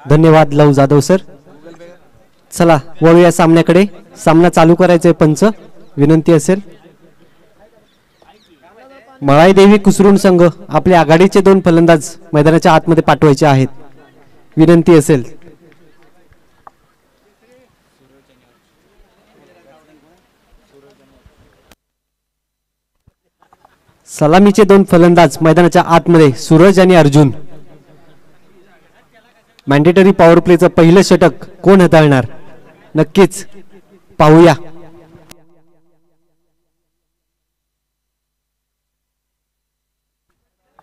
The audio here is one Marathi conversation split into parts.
धन्यवाद लव जाधव सर. चला वळूया सामन्याकडे. सामना चालू करायचा आहे पंच. विनंती असेल मळाई देवी कुसरून संघ आपले आघाडीचे दोन फलंदाज मैदानाच्या आतमध्ये पाठवायचे आहेत. विनंती असेल. सलामीचे दोन फलंदाज मैदानाच्या आतमध्ये सूरज आणि अर्जुन. मॅन्डेटरी पॉवर प्लेचं पहिलं षटक कोण हाताळणार? नक्कीच पाहूया.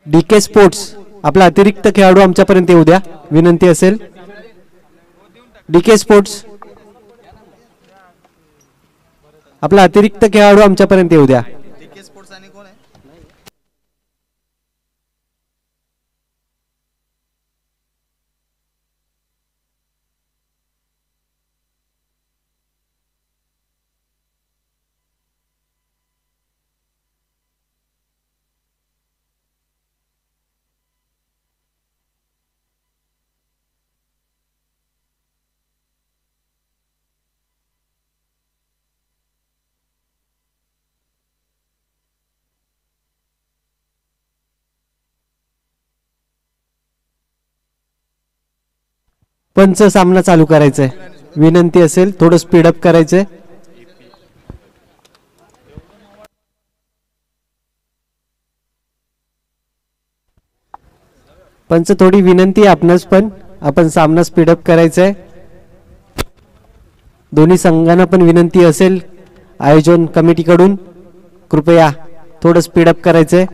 डीके स्पोर्ट्स आपला अतिरिक्त खेळाडू आमच्यापर्यंत येऊ द्या. विनंती असेल. डीके स्पोर्ट्स आपला अतिरिक्त खेळाडू आमच्यापर्यंत येऊ द्या. पंच सामना चालू करायचा आहे विनंती असेल थोडं स्पीडअप करायचंय. पंच थोडी विनंती आपणास पण. आपण सामना स्पीडअप करायचा आहे दोन्ही संघांना पण विनंती असेल. आयोजन कमिटीकडून कृपया थोडं स्पीडअप करायचंय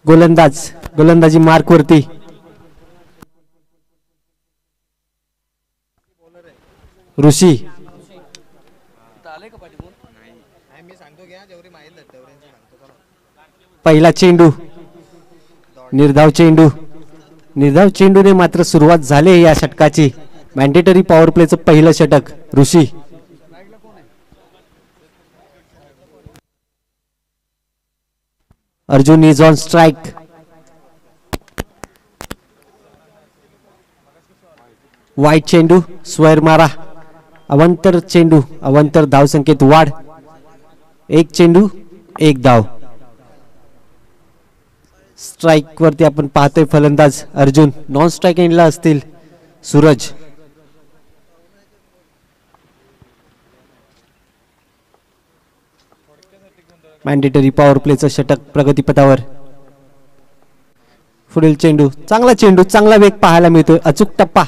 गोलंदाज गोलंदाजी मार्क वरती ऋषी नाही मी सांगतो घ्या जेवढी माहिती गोलंदाज गोलंदाजी मार्कवरती ऋषी. पहिला चेंडू. निर्धाव चेंडू. निर्धाव चेंडूने मात्र सुरुवात झाली या षटकाची. मॅन्डेटरी पॉवर प्लेचं पहिलं षटक. Rishi. Arjun is on strike वाईट चेंडू स्वैर मारा अवंतर चेंडू अवंतर धावसंख्येत वाढ एक चेंडू एक धाव स्ट्राईकवरती आपण पाहतोय फलंदाज अर्जुन. नॉन स्ट्राईक एंडला असतील सूरज. मॅन्डेटरी पॉवर प्लेचं षटक प्रगतीपथावर. पुढील चेंडू चांगला चेंडू चांगला वेग पाहायला मिळतोय. अचूक टप्पा.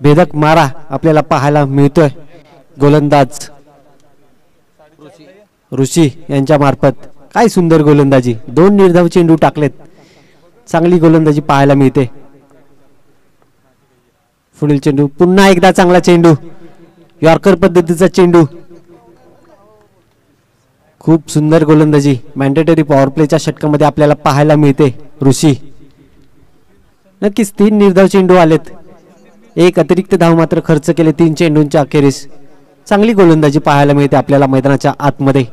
भेदक मारा आपल्याला पाहायला मिळतोय. गोलंदाज ऋषी यांच्या मार्फत. काय सुंदर गोलंदाजी. दोन निर्धाव चेंडू टाकलेत. चांगली गोलंदाजी पाहायला मिळते. पुढील चेंडू पुन्हा एकदा चांगला चेंडू. यॉर्कर पद्धतीचा चेंडू. खूप सुंदर गोलंदाजी. मॅन्डेटरी पॉवर प्लेच्या षटकामध्ये आपल्याला पाहायला मिळते. ऋषी. नक्कीच तीन निर्धाव चेंडू आलेत. एक अतिरिक्त धाव मात्र खर्च केले तीन चेंडूंच्या अखेरीस. चांगली गोलंदाजी पाहायला मिळते आपल्याला मैदानाच्या आतमध्ये.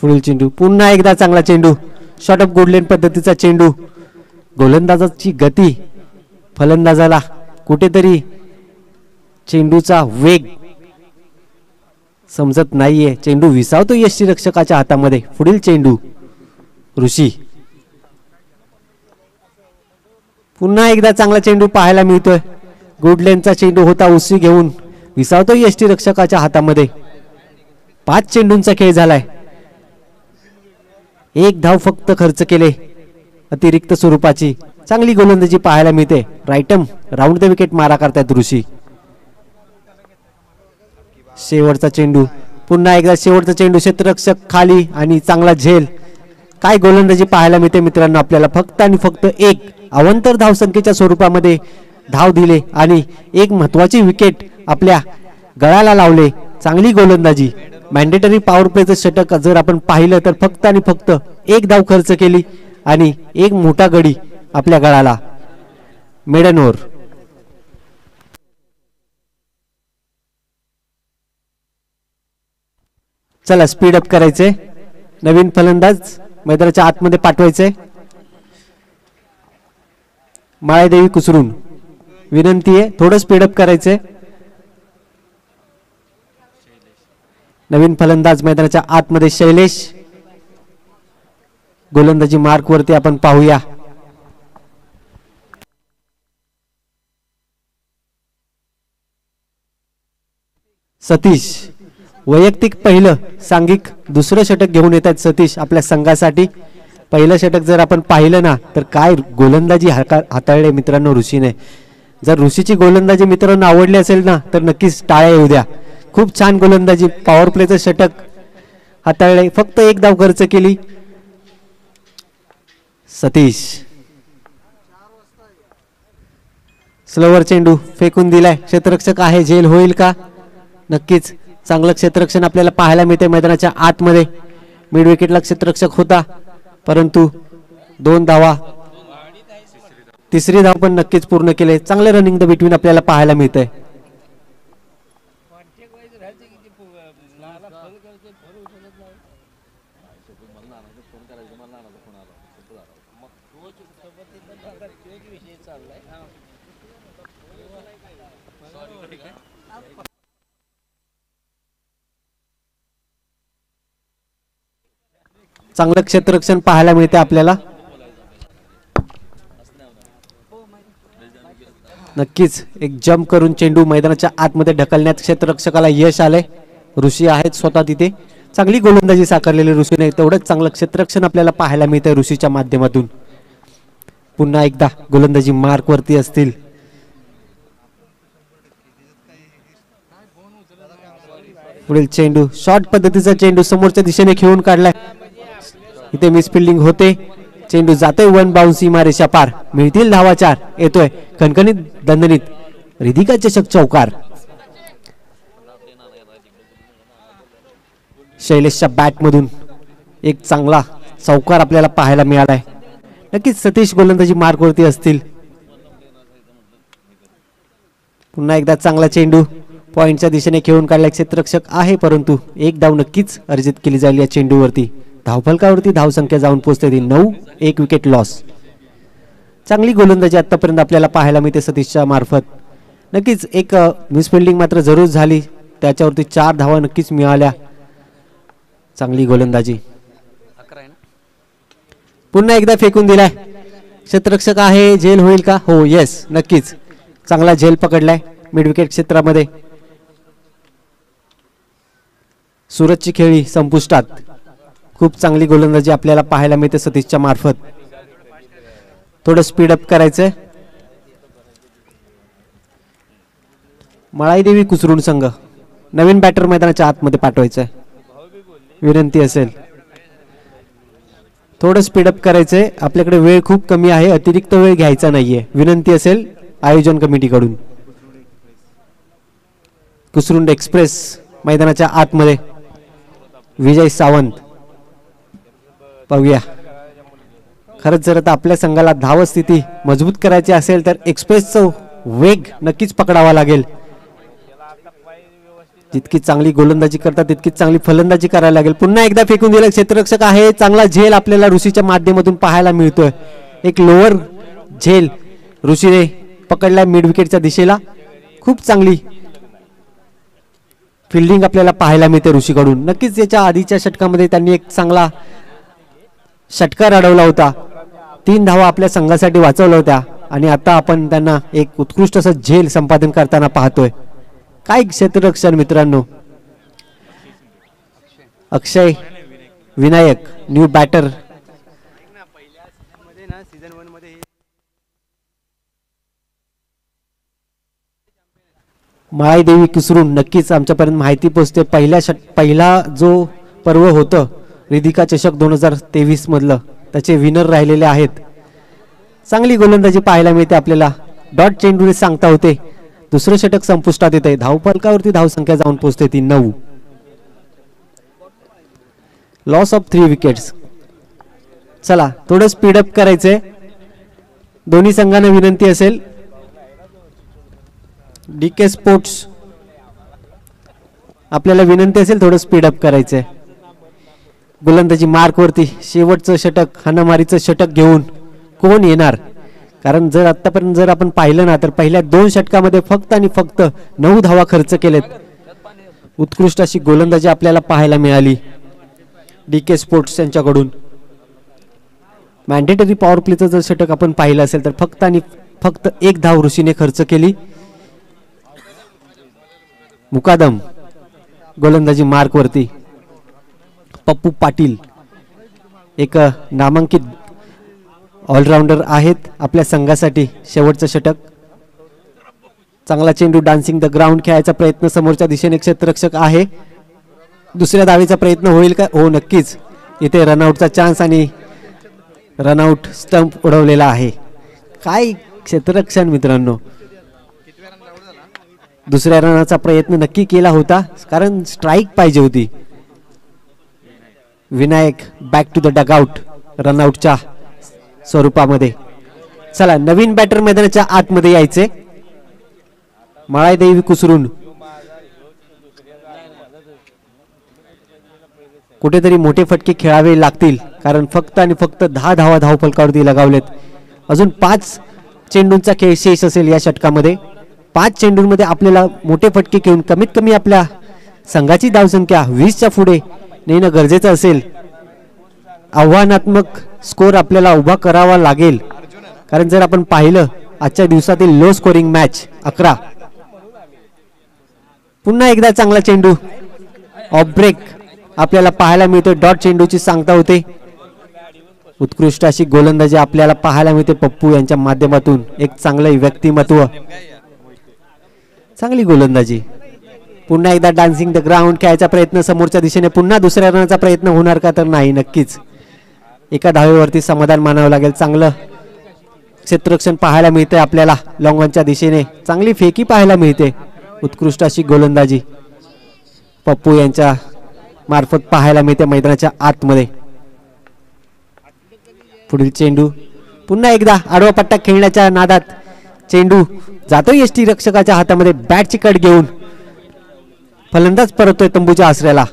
पुढील चेंडू. पुन्हा एकदा चांगला चेंडू. शॉर्ट ऑफ गोडलेन पद्धतीचा चेंडू. गोलंदाजाची गती फलंदाजाला कुठेतरी चेंडूचा वेग समजत नाहीये. चेंडू विसावतो यष्टीरक्षकाच्या हातामध्ये. पुढील चेंडू. ऋषी. पुन्हा एकदा चांगला चेंडू पाहायला मिळतोय. गुडलेनचा चेंडू होता उसी घेऊन. विसावतो यष्टी रक्षकाच्या हातामध्ये. पाच चेंडूंचा खेळ झालाय. एक धाव फक्त खर्च केले. अतिरिक्त स्वरूपाची. चांगली गोलंदाजी पाहायला मिळते. रायटम राऊंड द विकेट मारा करतायत ऋषी. शेवटचा चेंडू. पुन्हा एकदा शेवटचा चेंडू क्षेत्ररक्षक खाली आणि चांगला झेल. काय गोलंदाजी पाहायला मिळते मित्रांनो आपल्याला? फक्त आणि फक्त एक अवंतर धावसंख्येच्या स्वरूपामध्ये धाव दिले आणि एक महत्त्वाची विकेट आपल्या गळाला लावले. चांगली गोलंदाजी. मॅन्डेटरी पॉवर प्लेचं षटक जर आपण पाहिलं तर फक्त आणि फक्त एक धाव खर्च केली आणि एक मोठा गडी आपल्या गळाला मेडनवर चला स्पीड अप करायचंय. नवीन फलंदाज मैदानाच्या आतमध्ये पाठवायचंय. माळेदेवी कुसरून. विनंती आहे थोडं स्पीडअप करायचंय. नवीन फलंदाज मैदानाच्या आतमध्ये शैलेश. गोलंदाजी मार्क वरती आपण पाहूया. सतीश. वैयक्तिक पहिलं सांघिक दुसरं षटक घेऊन येत आहेत सतीश आपल्या संघासाठी. पहिलं षटक जर आपण पाहिलं ना तर काय गोलंदाजी हाका हाताळले मित्रांनो ऋषीने. जर ऋषीची गोलंदाजी मित्रांनो आवडली असेल ना तर नक्कीच टाळ्या येऊ द्या. खूप छान गोलंदाजी पॉवर प्लेचं षटक हाताळले. फक्त एक धाव खर्च केली. सतीश. स्लोवर चेंडू फेकून दिलाय. क्षेत्ररक्षक आहे. झेल होईल का? नक्कीच. चांगलं क्षेत्ररक्षण आपल्याला पाहायला मिळते मैदानाच्या आतमध्ये. मिड विकेटला क्षेत्ररक्षक होता परंतु दोन धावा तिसरी धाव पण नक्कीच पूर्ण केले. चांगले रनिंग द बिटवीन आपल्याला पाहायला मिळतंय. चांगलं क्षेत्ररक्षण पाहायला मिळते आपल्याला. नक्कीच एक जम्प करून चेंडू मैदानाच्या आतमध्ये ढकलण्यात क्षेत्ररक्षकाला यश आलंय. ऋषी आहेत स्वतः तिथे. चांगली गोलंदाजी साकारलेली ऋषीने तेवढंच चांगलं क्षेत्ररक्षण आपल्याला पाहायला मिळतंय ऋषीच्या माध्यमातून. पुन्हा एकदा गोलंदाजी मार्क वरती असतील. पुढील चेंडू शॉर्ट पद्धतीचा चेंडू समोरच्या दिशेने खेळून काढलाय. इथे मिसफिल्डिंग होते. चेंडू जातोय वन बाउन्सी सीमारेषा पार. मिळतील धावा चार. येतोय. कणकणीत दणदणीत. रिधिका चषक चौकार. शैलेशच्या बॅट मधून एक चांगला चौकार आपल्याला पाहायला मिळालाय. नक्कीच सतीश गोलंदाजी मार्कवरती असतील. पुन्हा एकदा चांगला चेंडू. पॉइंटच्या दिशेने खेळून काढला क्षेत्ररक्षक आहे परंतु एक डाव नक्कीच अर्जित केली जाईल या चेंडूवरती. धावफलकावरती धावसंख्या जाऊन पोहोचते ती नऊ एक विकेट लॉस चांगली गोलंदाजी आतापर्यंत आपल्याला पाहायला मिळते सतीशच्या मार्फत. नक्कीच एक मिसफिल्डिंग मात्र जरूर झाली. त्याच्यावरती चार धावा नक्कीच मिळाल्या. चांगली गोलंदाजी. पुन्हा एकदा फेकून दिलाय. क्षेत्ररक्षक आहे झेल होईल का? हो येस नक्कीच. चांगला झेल पकडलाय मिड विकेट क्षेत्रामध्ये. सूरजची खेळी संपुष्टात. खूप चांगली गोलंदाजी आपल्याला पाहायला मिळते सतीशच्या मार्फत. थोडं स्पीडअप करायचंय. मळाईदेवी कुसरून संघ. नवीन बॅटर मैदानाच्या आतमध्ये पाठवायचंय. विनंती असेल. थोडं स्पीडअप करायचंय. आपल्याकडे वेळ खूप कमी आहे. अतिरिक्त वेळ घ्यायचा नाहीये. विनंती असेल आयोजन कमिटीकडून. कुसरुंड एक्सप्रेस मैदानाच्या आतमध्ये. विजय सावंत. पाहूया. खरंच जर आता आपल्या संघाला धाव स्थिती मजबूत करायची असेल तर एक्सप्रेसचं वेग नक्कीच पकडावा लागेल. जितकी चांगली गोलंदाजी करतात तितकीच चांगली फलंदाजी करायला लागेल. पुन्हा एकदा फेकून दिलं क्षेत्ररक्षक आहे. चांगला झेल आपल्याला ऋषीच्या माध्यमातून पाहायला मिळतोय. एक लोअर झेल ऋषीने पकडला मिड विकेटच्या दिशेला. खूप चांगली फिल्डिंग आपल्याला पाहायला मिळते ऋषीकडून. नक्कीच याच्या आधीच्या षटकामध्ये त्यांनी एक चांगला षटकार अडवला होता. तीन धावा आपल्या संघासाठी वाचवल्या होत्या आणि आता आपण त्यांना एक उत्कृष्ट असं झेल संपादन करताना पाहतोय. काय क्षेत्ररक्षण मित्रांनो? अक्षय विनायक न्यू बॅटर माळाईदेवी किसरून नक्कीच आमच्यापर्यंत माहिती पोहोचते. पहिल्या षट पहिला जो पर्व होतं रिधिका चषक दोन हजार तेवीस मधलं त्याचे विनर राहिलेले आहेत. चांगली गोलंदाजी पाहायला मिळते आपल्याला. डॉट चेंडूने सांगता होते. दुसरं षटक संपुष्टात येते धावफलकावरती धावसंख्या जाऊन पोहोचते ती नऊ. लॉस ऑफ थ्री विकेट्स चला थोडं स्पीडअप करायचंय. दोन्ही संघांना विनंती असेल. डी के स्पोर्ट्स आपल्याला विनंती असेल थोडं स्पीडअप करायचंय. गोलंदाजी मार्कवरती शेवटचं षटक हाणामारीचं षटक घेऊन कोण येणार? कारण जर आतापर्यंत जर आपण पाहिलं ना तर पहिल्या दोन षटकामध्ये फक्त आणि फक्त नऊ धावा खर्च केलेत. उत्कृष्ट अशी गोलंदाजी आपल्याला पाहायला मिळाली. डी के स्पोर्ट्स यांच्याकडून. मॅन्डेटरी पॉवर प्लेचं जर षटक आपण पाहिलं असेल तर फक्त आणि फक्त एक धाव ऋषीने खर्च केली. मुकादम. गोलंदाजी मार्कवरती पप्पू पाटील. एक नामांकित ऑलराऊंडर आहेत. आपल्या संघासाठी शेवटचं षटक. चांगला चेंडू डान्सिंग द ग्राउंड खेळायचा प्रयत्न समोरच्या दिशेने क्षेत्ररक्षक आहे. दुसऱ्या दावेचा प्रयत्न होईल का? हो नक्कीच. इथे रनआउटचा चान्स आणि रनआउट स्टंप उडवलेला आहे. काय क्षेत्ररक्षण मित्रांनो? दुसऱ्या रनाचा प्रयत्न नक्की केला होता कारण स्ट्राईक पाहिजे होती. Vinayak back to the dugout रनआउटच्या स्वरूपामध्ये. चला नवीन बॅटर मैदानाच्या आतमध्ये यायचे. मळायदेवी कुसरून. कुठेतरी मोठे फटके खेळावे लागतील कारण फक्त आणि फक्त दहा धावा धावफलकावरती लगावलेत. अजून पाच चेंडूंचा खेळ शेष असेल या षटकामध्ये. पाच चेंडूंमध्ये आपल्याला मोठे फटके घेऊन कमीत कमी आपल्या संघाची धावसंख्या वीसच्या पुढे नेणं गरजेचं असेल. आव्हानात्मक स्कोर आपल्याला उभा करावा लागेल. कारण जर आपण पाहिलं आजच्या दिवसातील लो स्कोरिंग मॅच अकरा. पुन्हा एकदा चांगला चेंडू. ऑफ ब्रेक आपल्याला पाहायला मिळतो डॉट चेंडूची सांगता होते. उत्कृष्ट अशी गोलंदाजी आपल्याला पाहायला मिळते पप्पू यांच्या माध्यमातून. एक चांगलं व्यक्तिमत्व. चांगली गोलंदाजी. पुन्हा एकदा डान्सिंग द ग्राउंड खेळायचा प्रयत्न समोरच्या दिशेने पुन्हा दुसऱ्या रनाचा प्रयत्न होणार का तर नाही नक्कीच. एका धावेवरती समाधान मानावं लागेल चांगलं. क्षेत्ररक्षण पाहायला मिळते आपल्याला लॉंगॉनच्या दिशेने. चांगली फेकी पाहायला मिळते उत्कृष्ट अशी गोलंदाजी. पप्पू यांच्या मार्फत पाहायला मिळते मैदानाच्या आतमध्ये. पुढील चेंडू. पुन्हा एकदा आडवा पट्टा खेळण्याच्या नादात चेंडू जातो यष्टी रक्षकाच्या हातामध्ये बॅटची कट घेऊन. फलंदाज परततोय तंबूच्या आसऱ्याला.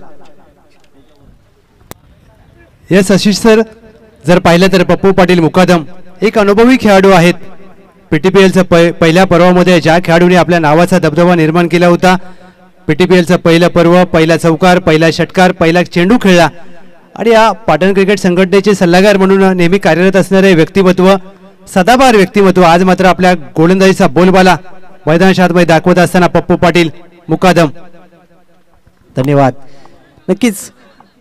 येस आशिष सर जर पाहिलं तर पप्पू पाटील मुकादम एक अनुभवी खेळाडू आहेत. पीटीपीएलचं पै पहिल्या पर्वामध्ये ज्या खेळाडूने आपल्या नावाचा दबदबा निर्माण केला होता पीटीपीएलचं पहिलं पर्व पहिला चौकार पहिला षटकार पहिला चेंडू खेळला. आणि या पाटण क्रिकेट संघटनेचे सल्लागार म्हणून नेहमी कार्यरत असणारे व्यक्तिमत्व सदाबहार व्यक्तिमत्व आज मात्र आपल्या गोलंदाजीचा बोलबाला मैदानाच्या आतमध्ये दाखवत असताना पप्पू पाटील मुकादम. धन्यवाद. नक्कीच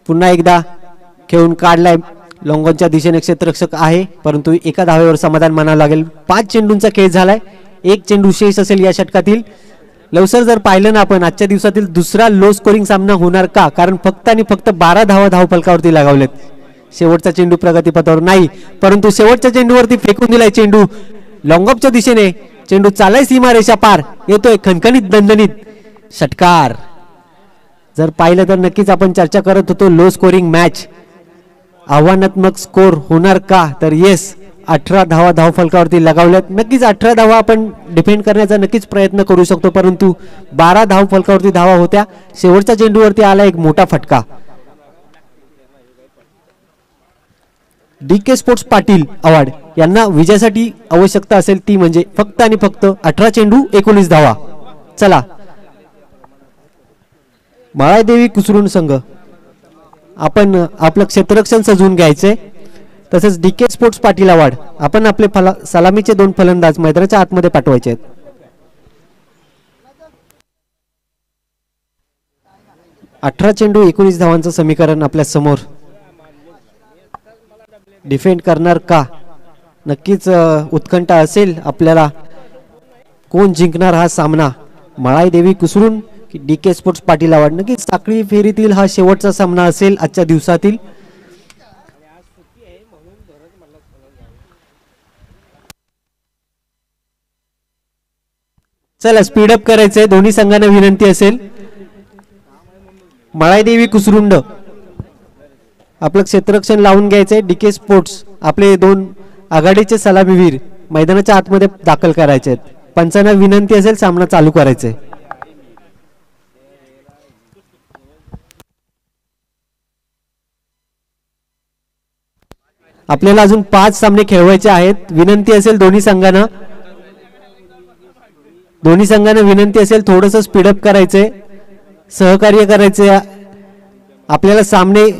पुन्हा एकदा खेळून काढलाय. लोंगोनच्या दिशेने क्षेत्ररक्षक आहे परंतु एका धावेवर समाधान मानावं लागेल. पाच चेंडूंचा खेळ झालाय. एक चेंडू शेष असेल या षटकातील. लवसर जर पाहिलं ना आपण आजच्या दिवसातील दुसरा लो स्कोरिंग सामना होणार का? कारण फक्त आणि फक्त बारा धावा धावपलकावरती लगावलेत. शेवटचा चेंडू प्रगतीपथावर नाही परंतु शेवटच्या चेंडूवरती फेकून दिलाय चेंडू. लॉंगॉपच्या दिशेने चेंडू चालाय सीमारेषा पार. येतोय खणखणीत दणदणीत. षटकार. जर पाहिलं तर नक्कीच आपण चर्चा करत होतो लो स्कोरिंग मॅच आव्हानात्मक स्कोर होणार का? तर येस अठरा धावा धावफलकावरती लगावल्यात. नक्कीच अठरा धावा आपण डिफेंड करण्याचा नक्कीच प्रयत्न करू शकतो परंतु बारा धावफलकावरती धावा होत्या. शेवटच्या चेंडूवरती आला एक मोठा फटका. D K sports Patil award यांना विजयासाठी आवश्यकता असेल ती म्हणजे फक्त आणि फक्त अठरा चेंडू एकोणीस धावा. चला माळादेवी कुसरून संघ. आपण आपलं क्षेत्ररक्षण सजवून घ्यायचंय. तसेच डी के स्पोर्ट्स पाटील वाढ आपण आपले फला सलामीचे दोन फलंदाज मैदानाच्या आतमध्ये पाठवायचे आहेत. अठरा चेंडू एकोणीस धावांचं समीकरण आपल्यासमोर. डिफेंड करणार का? नक्कीच उत्कंठा असेल आपल्याला. कोण जिंकणार हा सामना? मळाई देवी कुसरून की डी के स्पोर्ट्स पाटील आवडणं की साखळी फेरीतील हा शेवटचा सामना असेल आजच्या दिवसातील? चला स्पीडअप करायचंय. दोन्ही संघांना विनंती असेल. मळाईदेवी कुसरुंड. आपलं क्षेत्ररक्षण लावून घ्यायचंय. डी के स्पोर्ट्स आपले दोन आघाडीचे सलामीवीर मैदानाच्या आतमध्ये दाखल करायचे आहेत पंचांना विनंती असेल सामना चालू करायचंय. आपल्याला अजून पाच सामने खेळवायचे आहेत. विनंती असेल दोन्ही संघानं. दोन्ही संघानं विनंती असेल थोडंसं स्पीडअप करायचंय. सहकार्य करायचे आपल्याला सामने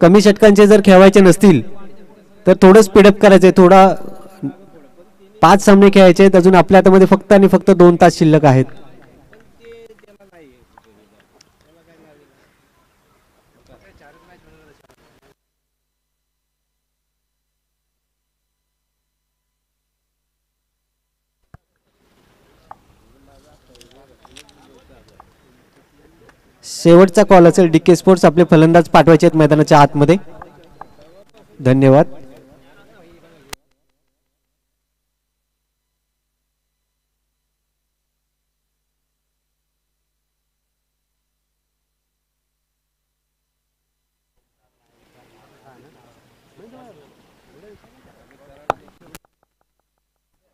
कमी षटकांचे जर खेळवायचे नसतील तर थोडं स्पीडअप करायचंय. थोडा पाच सामने खेळायचे आहेत. अजून आपल्या हातामध्ये फक्त आणि फक्त दोन तास शिल्लक आहेत. शेवटचा कॉल असेल डीके स्पोर्ट्स आपले फलंदाज पाठवायचे आहेत मैदानाच्या आतमध्ये. धन्यवाद.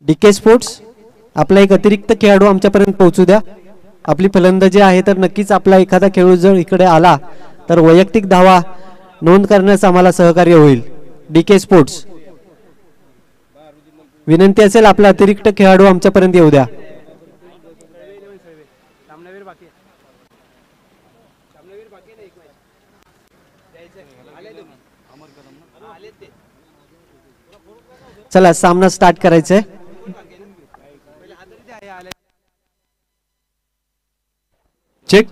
डीके स्पोर्ट्स आपला एक अतिरिक्त खेळाडू आमच्यापर्यंत पोहोचू द्या. आपली फलंदाजी आहे तर नक्कीच आपला एखादा खेळाडू जर इकडे आला तर वैयक्तिक धावा नोंद करण्यास आम्हाला सहकार्य होईल. DK sports. विनंती असेल आपला अतिरिक्त खेळाडू आमच्यापर्यंत येऊ द्या. चला सामना स्टार्ट करायचा आहे चेक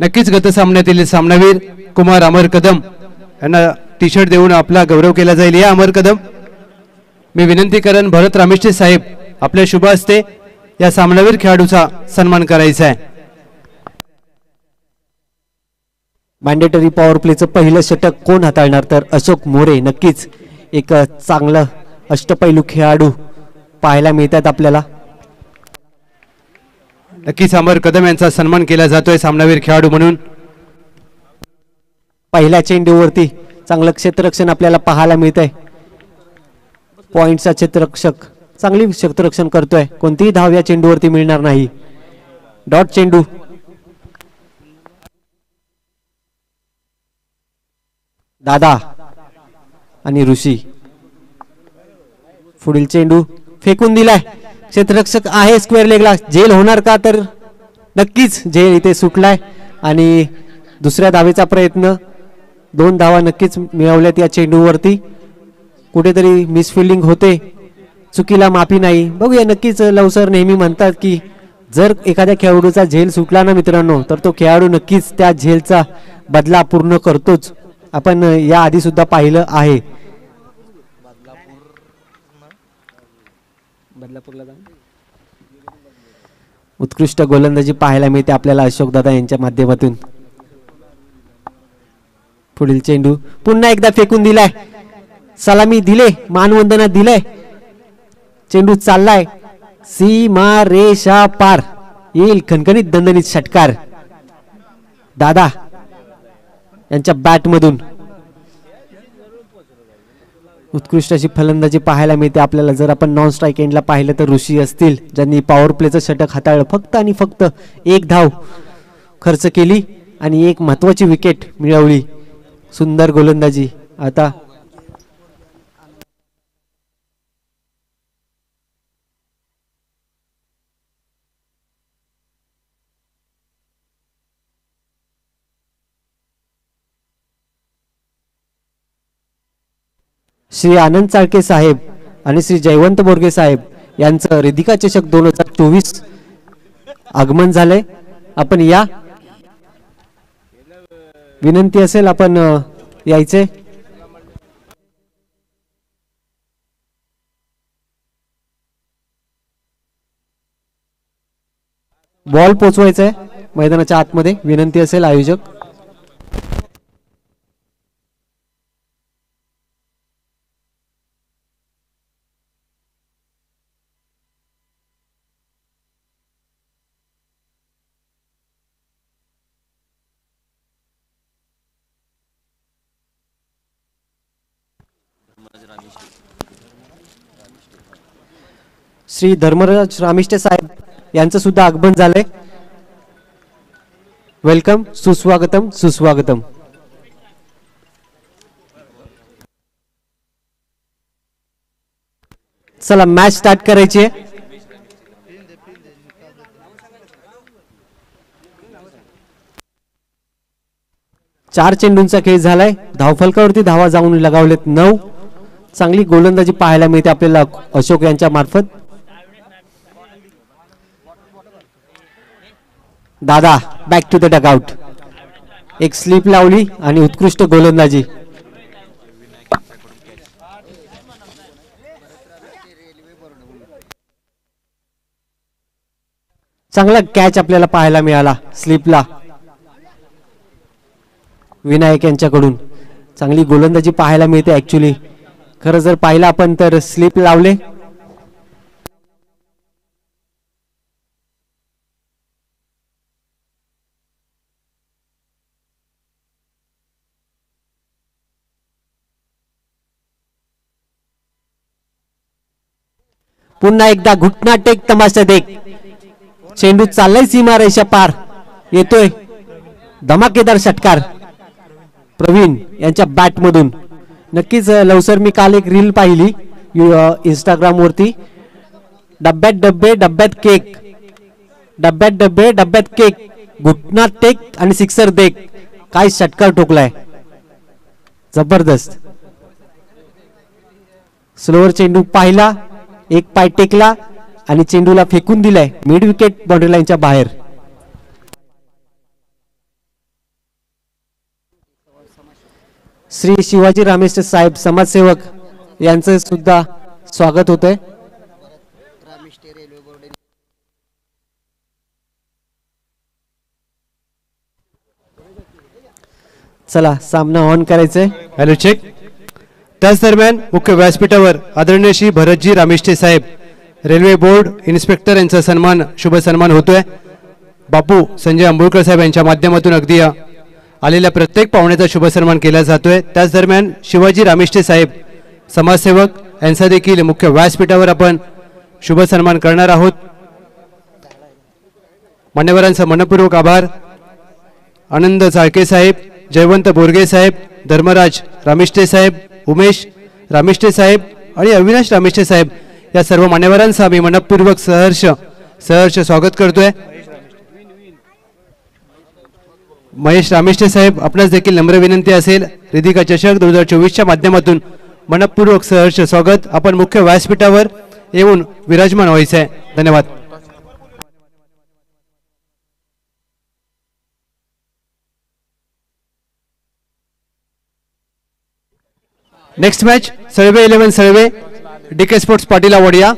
नक्कीच गत सामन्यातील सामनावीर कुमार अमर कदम यांना टी शर्ट देऊन आपला गौरव केला जाईल. या अमर कदम मी विनंती करेन भरत रामेश्वर साहेब आपल्या शुभ हस्ते या सामनावीर खेळाडूचा सन्मान करायचा आहे. मॅन्डेटरी पॉवर प्लेचं पहिलं षटक कोण हाताळणार? तर अशोक मोरे. नक्कीच एक चांगलं अष्टपैलू खेळाडू पाहायला मिळतात आपल्याला. नक्कीच अमर कदम यांचा सन्मान केला जातोय सामनावीर खेळाडू म्हणून. पहिल्या चेंडूवरती चांगलं क्षेत्ररक्षण आपल्याला पाहायला मिळत आहे पॉइंटचा क्षेत्ररक्षक चांगली क्षेत्ररक्षण करतोय. कोणतीही धाव या चेंडूवरती मिळणार नाही. डॉट चेंडू. दादा आणि ऋषी. पुढील चेंडू फेकून दिलाय. क्षेत्ररक्षक आहे स्क्वेअर लेगला जेल होणार का तर? नक्कीच जेल इथे सुटलाय. आणि दुसऱ्या धावेचा प्रयत्न दोन धावा नक्कीच मिळवल्यात या चेंडूवरती. कुठेतरी मिसफिल्डिंग होते. चुकीला माफी नाही. बघूया नक्कीच लवसर नेहमी म्हणतात की जर एखाद्या खेळाडूचा झेल सुटला ना मित्रांनो तर तो खेळाडू नक्कीच त्या झेलचा बदला पूर्ण करतोच. आपण या आधी सुद्धा पाहिलं आहे. उत्कृष्ट गोलंदाजी पाहायला मिळते आपल्याला अशोक दादा यांच्या माध्यमातून. पुढील चेंडू पुन्हा एकदा फेकून दिलाय. सलामी दिले मानवंदना दिलंय. चेंडू चाललाय. सीमा रेषा पार. येईल खणखणीत दणदणीत षटकार. दादा यांच्या बॅट मधून उत्कृष्ट अशी फलंदाजी पाहायला मिळते. आपल्याला जर आपण नॉन स्ट्राईक एंडला पाहिलं तर ऋषी असतील ज्यांनी पॉवर प्लेचं षटक हाताळलं फक्त आणि फक्त एक धाव खर्च केली आणि एक महत्वाची विकेट मिळवली. सुंदर गोलंदाजी. आता श्री आनंद चाळके साहेब आणि श्री जयवंत बोरगे साहेब यांचं रिधिका चषक दोन हजार चोवीस आगमन झालंय. आपण या. विनंती असेल आपण यायचे. बॉल पोचवायचा आहे मैदानाच्या आतमध्ये. विनंती असेल आयोजक. श्री धर्मराज रामिष्टे साहेब यांचं सुद्धा आगमन झालंय. वेलकम सुस्वागतम सुस्वागतम. चला मॅच स्टार्ट करायची आहे. चार चेंडूंचा खेळ झालाय. धावफलकावरती धावा जाऊन लगावलेत नऊ. चांगली गोलंदाजी पाहायला मिळते आपल्याला अशोक यांच्या मार्फत. दादा बॅक टू द डगआउट एक स्लीप लावली आणि उत्कृष्ट गोलंदाजी. चांगला कॅच आपल्याला पाहायला मिळाला स्लीपला विनायक यांच्याकडून. चांगली गोलंदाजी पाहायला मिळते ऍक्च्युली खरं जर पाहिलं आपण तर स्लीप लावले. पुन्हा एकदा घुटना टेक तमाशा देख. चेंडू चाललाय सीमा रेषा पार. येतोय. धमाकेदार षटकार. प्रवीण यांच्या बॅट मधून नक्कीच लवसर मी काल एक रील पाहिली इंस्टाग्राम वरती डब्यात डब्बे डब्यात केक. डब्यात डब्बे डब्यात केक. घुटना टेक आणि सिक्सर देख. काय षटकार ठोकलाय. जबरदस्त. स्लोवर चेंडू पाहिला. एक पाय टेकला आणि चेंडूला फेकून दिलाय मिड विकेट बाउंड्री लाईनच्या बाहेर. श्री शिवाजी रामेश्वर साहेब समाजसेवक यांचं सुद्धा स्वागत होतंय. चला सामना ऑन करायचंय. हॅलो चेक त्याच दरम्यान मुख्य व्यासपीठावर आदरणीय Shri Bharatji Rameshthe saheb railway board inspector यांचा सन्मान शुभ सन्मान होतोय. बापू संजय आंबोळकर साहेब यांच्या माध्यमातून अगदी आलेल्या प्रत्येक पाहुण्याचा शुभ सन्मान केला जातोय. त्याच दरम्यान शिवाजी रामेष्ठे साहेब समाजसेवक यांचा देखील मुख्य व्यासपीठावर आपण शुभ सन्मान करणार आहोत. मान्यवरांचा मनपूर्वक आभार. आनंद चाळके साहेब जयवंत बोरगे साहेब धर्मराज रामिष्टे साहेब उमेश रामिष्टे साहेब आणि अविनाश रामिष्टे साहेब या सर्व मान्यवरांचं आम्ही मनपूर्वक सहर्ष सहर्ष स्वागत करतोय. महेश रामिष्टे साहेब आपणास देखील नम्र विनंती असेल. रिधिका चषक दोन हजार चोवीसच्या माध्यमातून मनपूर्वक सहर्ष स्वागत. आपण मुख्य व्यासपीठावर येऊन विराजमान व्हायचं आहे धन्यवाद. नेक्स्ट मॅच सर्वे इलेव्हन सर्वे डी के स्पोर्ट्स पाटील आवडिया